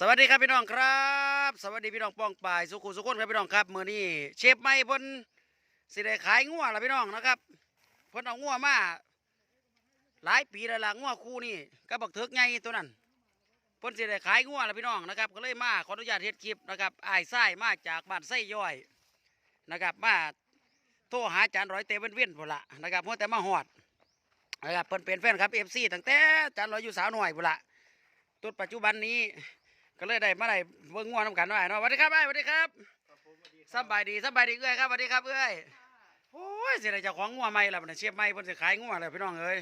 สวัสดีครับพี่น้องครับ สวัสดีพี่น้องป้องปายสุขุสุขคนครับพี่น้องครับมื้อนี้เชฟไม่พิ่นสิได้ขายงัวละพี่น้องนะครับพิ่นเอางัวมาหลายปีแล้วล่ะงัวคู่นี่ก็บักเถิกไงตัวนั้นพิ่นสิได้ขายงัวละพี่น้องนะครับ ก็เลยมาขออนุญาตเฮ็ดคลิปนะครับไอ้ไส้มาจากบ้านไส้ย่อยนะครับ มาโทรหาอาจารย์ร้อยเตเว้นเว้นพุ่นละนะครับเพราะแต่มาฮอดนะครับเพิ่นเป็นแฟนครับ FC ตั้งแต่จารย์ร้อยอยู่สาวหน้อยพุ่นละตุดปัจจุบันนี้ ก็เลยได้มาได้เบิ่งง่วงน้ำกันหน่อยเนาะสวัสดีครับไอ้สวัสดีครับสบายดีสบายดีเอ้ยครับสวัสดีครับเอ้ยโอ้ยเสียดายเจ้าของง่วงใหม่ละมันเชียบใหม่เพิ่นสิขายง่วงเลยพี่น้องเอ้ย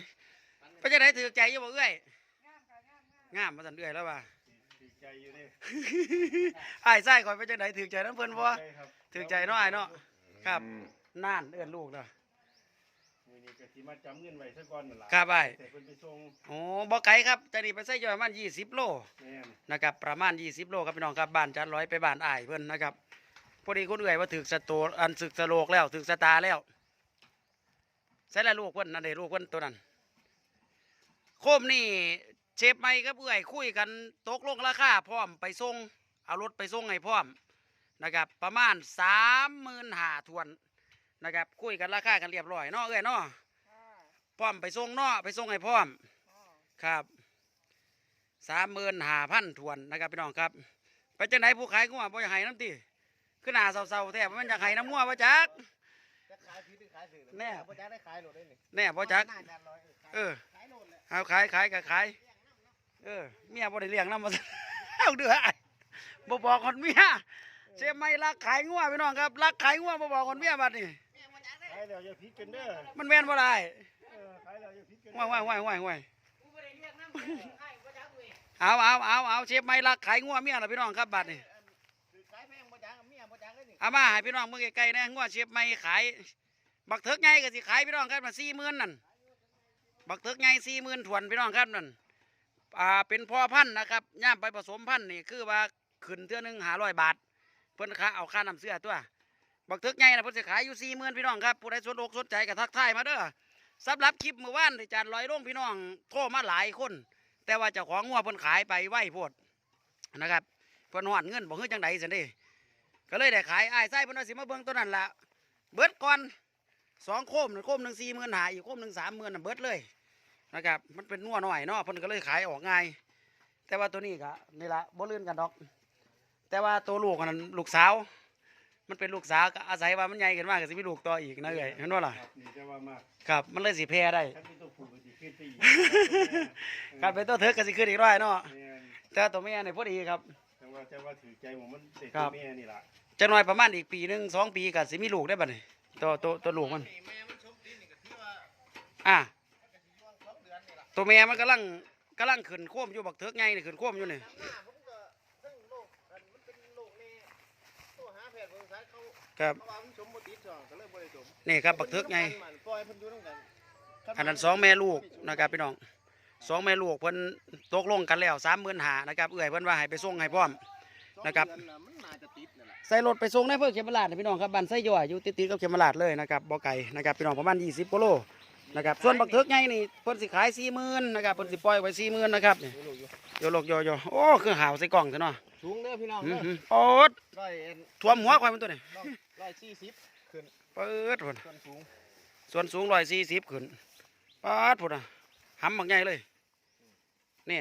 เพิ่นจะได้ถือใจอยู่บ่เอ้ยงามมาสั่นเอ้ยแล้วว่าดีใจอยู่ดิอ้ายไส้ข่อยเพิ่นจังไดถือใจน้ำเพิ่นบ่ใช่ครับถือใจเนาะอ้ายเนาะครับน่านเอื้อนลูกเนาะมือ นี้ก็สิมาจำเงินไว้ซะก่อนนั่นล่ะครับอ้ายแต่เพิ่นไปส่งโอ้บ่ไกลครับจะนี่ไปใส่ย่อยประมาณ20 โล แม่นนะครับประมาณ 20 โลครับพี่น้องครับบ้านจันร้อยไปบ้านอ้ายเพิ่นนะครับพอดีคนเอื่อยว่าถึกสโตอันสึกสโลกแล้วถึกสตาแล้วใส่ละลูกเพิ่นนั่นเด้ลูกเพิ่นตัวนั้นโคมนี่เชฟไม่กับเอื่อยคุยกันตกลงราคาพร้อมไปส่งเอารถไปส่งให้พร้อมนะครับประมาณสามหมื่นห้าทวนนะครับคุยกันราคากันเรียบร้อยเนาะเอ้อยเนาะ พร้อมไปส่งเนาะไปส่งให้พร้อมครับสามหมื่นห้าพันทวนนะครับพี่น้องครับ ไปจังไหนผู้ขายงัวบ่อยากให้น้ำตีขึ้นหน้าเศร้าๆแท้มันอยากให้น้ำงัวบ่จักจะขายผิดหรือขายสื่อแน่บ่จะได้ขายโหลดได้นี่แน่บ่จักน่าจะร้อยเออขายโหลดเลยเอาขายขายก็ขายเออเมียบ่ได้เลี้ยงน้ำมาเอาเดือดบ่บอกคนเมียเสียไม่รักขายงัวพี่น้องครับรักขายงัวบ่บอกคนเมียบัดนี้ขายแล้วอย่าผิดกันเด้อมันแม่นบ่ได้เออขายแล้ วอย่าผิดกันว้ายว้ายว้ายว้ายว้ายเอาเอาเอาเอาเชฟไม่รักขายงัวเมียล่ะพี่น้องครับบัดนี้คือขายแพงบ่จังเมียบ่จังเลยนี่เอามาให้พี่น้องเมื่อไกลๆนะงัวเชฟไม่ขาย บักเถิกไงก็สิขายพี่น้องครับมาสี่หมื่นนั่นบักเถิกไงสี่หมื่นถวนพี่น้องครับนั่นอ่าเป็นพ่อพันธุ์นะครับย่ามไปผสมพันธุ์นี่คือว่าขึ้นเท่านึงหาร้อยบาท เพิ่นค่าเอาค่าน้ำเสื้อตัวบักเถิกไงนะเพิ่นสิขายอยู่สี่หมื่นพี่น้องครับผู้ใดสนอกสนใจก็ทักทายมาเด้อ สำหรับคลิปเมื่อวานที่จานลอยลงพี่น้องโทรมาหลายคน แต่ว่าเจ้าของงัวเพิ่นขายไปไหวโพดนะครับเพิ่นหอดเงินบอกเฮ้ยจังใดสินเด้ก็เลยได้ขายไอ้ไส้เพิ่นว่าสิมาเบิ่งตัวนั้นละเบิดก่อนสองโคมหนึ่งโคมหนึ่งสี่หมื่นหาอีกโคมหนึ่งสามหมื่นเบิดเลยนะครับมันเป็นนัวหน่อยเนาะเพิ่นก็เลยขายออกง่าย แต่ว่าตัวนี้ก็นี่ละบ่เลื่อนกันดอก แต่ว่าตัวลูกอันนั้นลูกสาว มันเป็นลูกสาวก็อาศัยว่ามันใหญ่ขึ้นมากก็สิมีลูกต่ออีกนะเอ้ยเห็นบ่ล่ะครับนี่จะว่ามากครับ มันเลยสิแพร่ได้คันเป็นตัวผู้ก็สิขึ้นไปอีกการเป็นตัวเถิกก็สิขึ้นอีกร้อยเนาะแม่นแต่ตัวแม่เนี่ยพอดีครับ แต่ว่าแต่ว่าถือใจผมมันเด็กครับ แม่นี่ล่ะจะน้อยประมาณอีกปีหนึ่งสองปีก็สิมีลูกได้บัดนี้ตัวตัวตัวลูกมันนี่แม่มันชมดินนี่ก็ถือว่าอะก็สิช่วงสองเดือนนี่ล่ะตัวแม่มันกำลังกำลังขึ้นโค้มอยู่บักเถิกไงนี่ขึ้นโค้มอยู่นี่ หน้าผม ครับเขาว่ามันชมบ่ติดช่องก็เลยบ่ได้ชมนี่ครับบักเถิกไงอันนั้นสองแม่ลูกนะครับพี่น้องสองแม่ลูกเพิ่นตกลงกันแล้วสามหมื่นหานะครับเอื่อยเพิ่นว่าให้ไปส่งให้พร้อมนะครับสองเดือมันน่าจะติดนั่นแหละใส่รถไปส่งในเพื่อเขมราชนะพี่น้องครับบันไส้ย่อยอยู่ติดๆกับเขมราชเลยนะครับบ่อไก่นะครับพี่น้องประมาณ20กิโล นะครับส่วนบักเถิกใหญ่นี่เพิ่นสิขาย40,000นะครับเพิ่นสิปล่อยไว้40,000นะครับนี่โยโลกโยโยโอ้คือหาวใส่กล่องซะเนาะสูงเด้อพี่น้องอื้เด้ออหือโอ๊ดร้อยเอ็นท่วมหัวข่อยมันตัวนี้ร้อยสี่สิบขึ้นเปิดพุ่นส่วนสูงส่วนสูง140ขึ้นปาดพุ่นน่ะหำบักใหญ่เลยนี่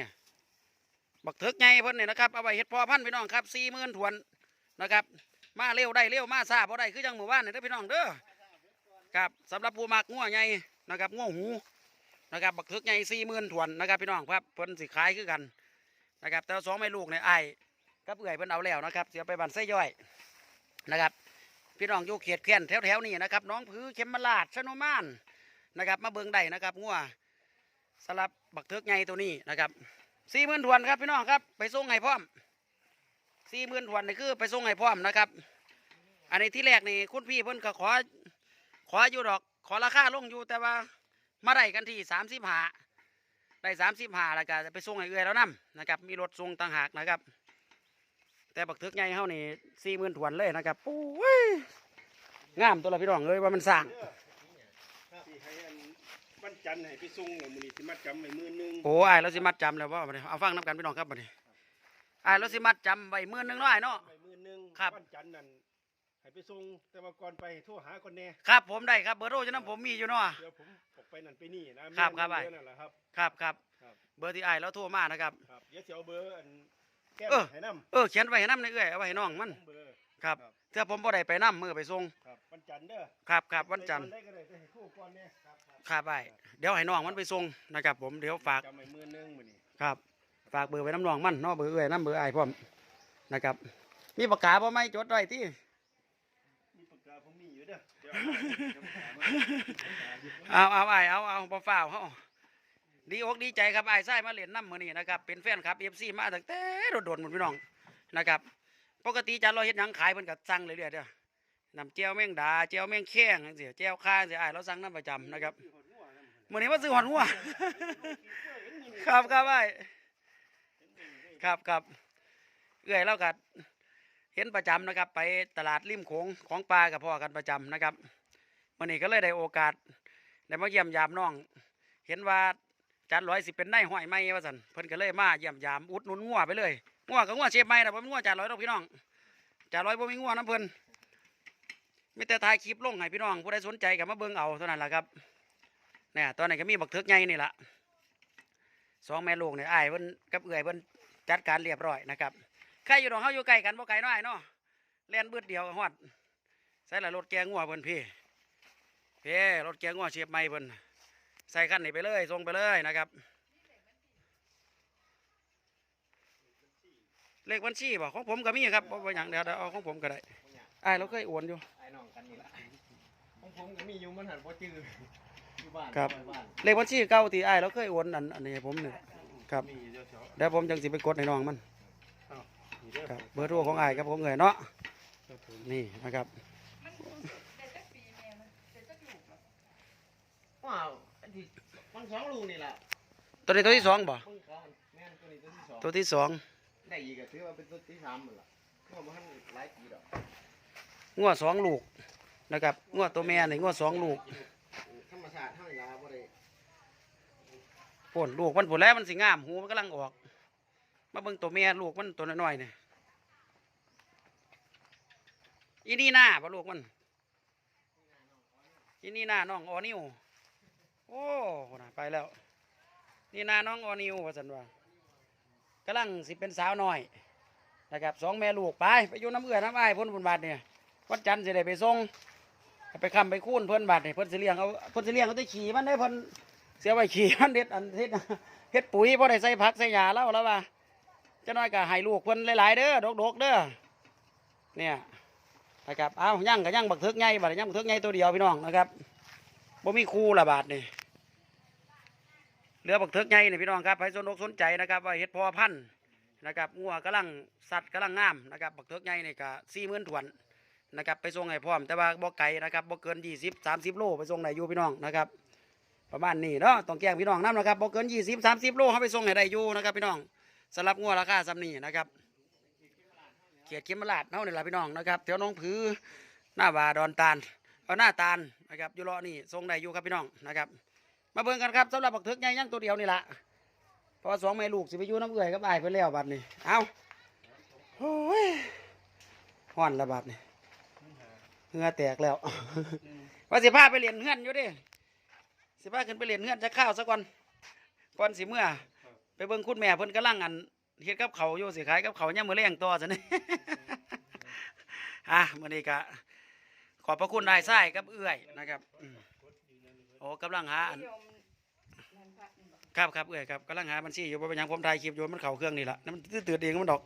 บักเถิกใหญ่เพิ่นนี่นะครับเอาไว้เฮ็ดพ่อพันธุ์พี่น้องครับ40,000ถวนนะครับ มาเร็วได้เร็วมาซาบ่ได้คือจังหมู่บ้านนี่เด้อพี่น้องเด้อครับสำหรับผู้มักงัวใหญ่ นะครับงัวหูนะครับบักทึกใหญ่สี่หมื่นถวนนะครับพี่น้องครับเพิ่นสิขายคือกันนะครับแต่สองแม่ลูกเนี่ยไอ้กับเอื่อยเพิ่นเอาแล้วนะครับเสียไปบันไส้ย่อยนะครับ พี่น้องอยู่เขตแค้นแถวๆนี้นะครับน้องผือเข็มมาลาดชะโนมานนะครับมาเบิ่งได้นะครับงัวสำหรับบักทึกใหญ่ตัวนี้นะครับสี่หมื่นถวนครับพี่น้องครับไปส่งให้พร้อมสี่หมื่นถวนนี่คือไปส่งให้พร้อมนะครับ อันนี้ที่แรกนี่คุณพี่เพิ่นก็ขอขออยู่ดอก ขอราคาลงอยู่แต่ว่ามาได้กันที่สามสิบห้าได้สามสิบห้าแล้วก็จะไปส่งให้เอื้อยแล้วนํนะครับ มีรถส่งต่างหากนะครับ แต่บักทึกใหญ่เฮานี่สี่หมื่นถวนเลยนะครับโอ้ยงามตัวละพี่น้องเลยว่ามันสร้างที่ให้อันวันจันทร์ให้ไปส่งเนี่ยมื้อนี้สิมาจำไว้มื้อนึงโอ้ไอ้ายเราสิมัดจำแล้วว่าบัดนี้เอาฟังน้ำกันพี่น้องครับบัดนี้อ้ายเราสิมัดจำไว้มื้อนึงเนาะอ้ายเนาะไปมือหนึงครับ วันจันทร์นั่น ให้ไปส่งแต่ว่าก่อนไปโทรหาก่อนแน่ครับผมได้ครับเบอร์โทรฉะนั้นผมมีอยู่เนาะ เดี๋ยวผมออกไปนั่นไปนี่นะครับครับแม่ไอ้เบอนั่นแหละครับ ครับครับครับ เบอร์ที่อ้ายเราโทรมานะครับ ครับเดี๋ยวสิเอาเบอร์อันแก้มเออ ให้นํเออเขียนไว้ให้นำในเอื้อยเอาไว้ให้น้องมันเบอร์ครับครับเถ้าผมบ่ได้ไปนํมื้อไปส่งครับวันจันทร์เด้อครับครับวันจันทร์ไปก่อได้ก็ได้แต่ให้คู่ก่อนเนี่ยครับครับครับอ้ายเดี๋ยวให้น้องมันไปส่งนะครับ ผมเดี๋ยวฝาก จำไว้มือหนึงมื้อนี้ครับ ฝากเบอร์ไว้น้ำน้องมันเนาะเบอร์เอื้อยน้ำเบอร์อ้ายพร้อมนะครับ มีปากกาบ่ไหม่จดไว้ติ มีปากกาผมมีอยู่ เอเดี๋ยวเอาปเอาเอาอ้เอาเอาบ่ฟ้าวเฮาดีอกดีใจครับไอ้ายชายมาเล่นน้ำมือนี้นะครับเป็นแฟนครับ FC มาตั้งแต่โดดๆหมดพี่น้องนะครับ ปกติจานเราเฮ็ดหยังขายเพิ่นก็สั่งเรื่อยๆเด้อน้ำเจียวแมงดาเจียวแมงแข้งจังซี่เจียวข้าจังซี่อ้เราสั่งน้ำประจำนะครับมือนี้มาซื้อหอนหัวครับครับอ้ครับครับเอื้อยเราก็ เห็นประจำนะครับ ไปตลาดริมโขงของปลากับพ่อกันประจำนะครับมื้อนี้ก็เลยได้โอกาสได้มาเยี่ยมยามน้อง เห็นว่าจันร้อยสิเป็นนายห้อยไม้ว่าซั่นเพิ่นก็เลยมาเยี่ยมยามอุดหนุนงัวไปเลยงัวกับงัวเชฟไม้น่ะบ่มีงัวจานร้อยดอกพี่น้องจานร้อยบ่มีงัวน้ำเพิ่นมีแต่ถ่ายคลิปลงให้พี่น้องผู้ใดสนใจก็มาเบิ่งเอาเท่านั้นแหละครับเนี่ยตอนนี้ก็มีบักเถิกใหญ่นี่ละสองแม่ลูกเนี่ยไอ้เพิ่นกับเอื้อยเพิ่นจัดการเรียบร้อยนะครับ ใครอยู่ดอกเฮาอยู่ใกล้กันบ่ไกลน้อยเนาะแล่นบืดเดียวก็ฮอดใส่ละรถแกงงัวเพิ่นพี่พี่รถแกงงัวเชฟไม้เพิ่นใส่ขั้นนี้ไปเลยส่งไปเลยนะครับ เลขบัญชีบ่ของผมก็มีครับบ่บ่หยังเดี๋ยวเดี๋ยวเอาของผมก็ได้อ้ายเราเคยโอนอยู่ไอ้น้องกันนี่แหละของผมก็มีอยู่มันหันบ่จื้ออยู่บ้านครับอยู่บ้านเลขบัญชีเก่าที่อ้ายเราเคยโอนอันอันนี้ให้ผมนี่ครับมีเดี๋ยวเช้าเดี๋ยวผมจังสิไปกดให้น้องมันมีเด้อ ครับเบอร์โทรของอ้ายครับผมเงยเนาะครับผมนี่นะครับว้าวอันที่มันสองลูกนี่แหละตัวนี้ตัวที่สองบ่เพิ่งเขาแม่นตัวนี้ตัวที่สองตัวที่สองได้อีกก็ถือว่าเป็นตัวที่สามหมดละเพราะว่ามันหลายปีดอกงวดสองลูกนะครับงวดตัวแม่นี่งวดสองลูกธรรมชาติเท่านี้ละบ่ได้พ่นลูกมันผลแล้วมันสิงามหูมันกำลังออก มาเบิ่งตัวแม่ลูกมันตัวน้อยๆเนี่ยอีนี่หน้าปะลูกมันอีนี่หน้าน้องออนิวโอ้น่ะไปแล้ว นี่หน้าน้องออนิวว่าสันว่ากำลังสิเป็นสาวน้อยนะครับสองแม่ลูกไปไปอยู่น้ำเอื้อน้ำอ้ายเพ่นบุญบาทเนี่ยวันจันทร์สิได้ไปส่งไปคำไปคูนเพิ่อนบาทเนี่ยเพิ่อนสิเลี้ยงเอาเพิ่อนสิเลี้ยงเอาแตัวขี่มันได้เพิ่อนเสียไว้ขี่มันเด็ดอันเฮ็ดเฮ็ดปุ๋ยพอได้ใส่ผักใส่หญ้าแล้วแล้วว่า จะน้อยก็ให้ลูกเพิ่นหลายๆเด้อดกๆเด้อเนี่ยนะครับเอาย่างก็ย่างบักเทึกใหญ่บัดนี้ย่างบักเทึกใหญ่ตัวเดียวพี่น้องนะครับบ่มีคู่ละบาทนี่เหลือบักเทึกใหญ่นี่พี่น้องครับใครสนอกสนใจนะครับว่าเฮ็ดพอพันธุ์นะครับงัวกำลังสัตว์กำลังงามนะครับบักเทึกใหญ่นี่ก็40,000ถวนนะครับไปส่งให้พร้อมแต่ว่าบ่ไกลนะครับบ่เกิน20 30โลไปส่งได้อยู่พี่น้องนะครับประมาณนี้เนาะต้องแจ้งพี่น้องน้ำนะครับบ่เกินยี่สิบสามสิบโลเขาไปส่งให้ได้อยู่นะครับพี่น้อง สำหรับงัวราคาสำนี้นะครับเขียดเขีมราดเนาะนี่แหละพี่น้องนะครับแถวหน้องผือหน้าบาดอนตาลเอาหน้าตาลนะครับอยู่เลาะนี่ส่งได้อยู่ครับพี่น้องนะครับ มาเบิ่งกันครับสำหรับบักเถิกใหญ่ยังตัวเดียวนี่ละเพราะว่าสองแม่ลูกสิไปอยู่น้ำเอื่อยกับอ้ายไปแล้วบัดนี้เอาโอ้ยห่อนละบัดนี่เหงื่อแตกแล้วว่าสิพาไปเรียนเฮือนอยู่ดิสิพาขึ้นไปเรียนเงื่อนจะข้าวสักก่อนก่อนสิเมื่อ ไปเบิ่งคุณแม่เพิ่นกำลังอันเฮ็ดกับเขาวอยู่สิขายกับเขาวย่ามมื้อแรงต่อซะนี่อะมื้อนี้ก็ขอบพระคุณนายไส้กับเอื้อยนะครับอืมโอ้กำลังหาอันครับครับเอื้อยครับกำลังหาบัญชีอยู่บ่เป็นหยังผมถ่ายคลิปอยู่มันเข้าเครื่องนี่ล่ะนั่นมันตื่นๆเองมันดอก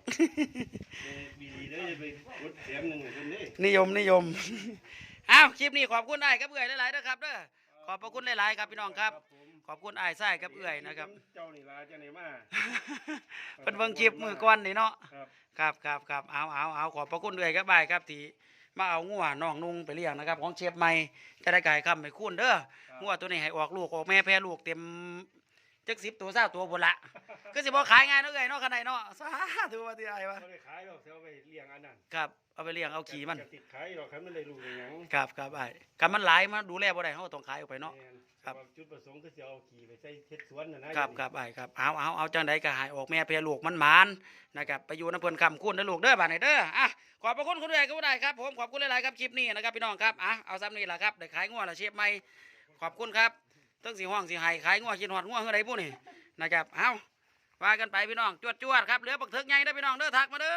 บีดีเด้อไปกดแถมนึงเด้อนี่นิยมนิยมอ้าวคลิปนี้ขอบคุณนายกับเอื้อยหลายๆเด้อครับเด้อขอบพระคุณหลายๆครับพี่น้องครับ อบคุณอ้ายไส้กับเอื้อยนะครับ เจ้านี่ลาเจ้าไหนมาเพิ่นเบิ่งคลิปมือก่อนนี่เนาะครับครับครับครับเอาเอาเอาขอบพระคุณด้วยครับบายครับที่มาเอางัวน้องนุ่งไปเลี้ยงนะครับ ของเชฟใหม่จะได้ไก่คำไปคุ้นเด้องัวตัวนี้ให้ออกลูกออกแม่แพร่ลูกเต็ม จักสิบตัวเศร้าตัวบนละก็สิบ่ขายง่ายเนาะเอ้ยเนาะขนาดเนาะสาธุว่าที่ไอ้วะไม่ได้ขายหรอกเสียเอาไปเลี้ยงอันนั้นครับเอาไปเลี้ยงเอาขี่มันจะติดขายหรอกครับมันได้รู้อย่างหยังครับครับไอ้คันมันหลายมาดูแลบ่ได้เฮาก็ต้องขายออกไปเนาะแม่นครับแต่ว่าจุดประสงค์คือจะเอาขี่ไปใส่เฮ็ดสวนน่ะนะครับครับไอ้ครับเอาเอาเอาจังไดก็ให้ออกแม่เพียลูกมันหมานนะครับไปอยู่น้ำเพิ่นคำคุณนะลูกเด้อบาดนี้เด้ออะขอบพระคุณคุณใหญ่ก็ได้ครับผมขอบคุณหลายๆครับคลิปนี้นะครับพี่น้องครับอะเอาซ้ำนี่แหละครับได้ขายงัวและเชฟใหม่ขอบคุณครับ ตั้งสีห้องสีไห้ขายงัวกินหอดง่วเฮือใดผู้นี่นะครับ เอาว่ากันไปพี่น้อง จวดๆครับ เหลือบักเถิกใหญ่เด้อพี่น้องเด้อทักมาเด้อ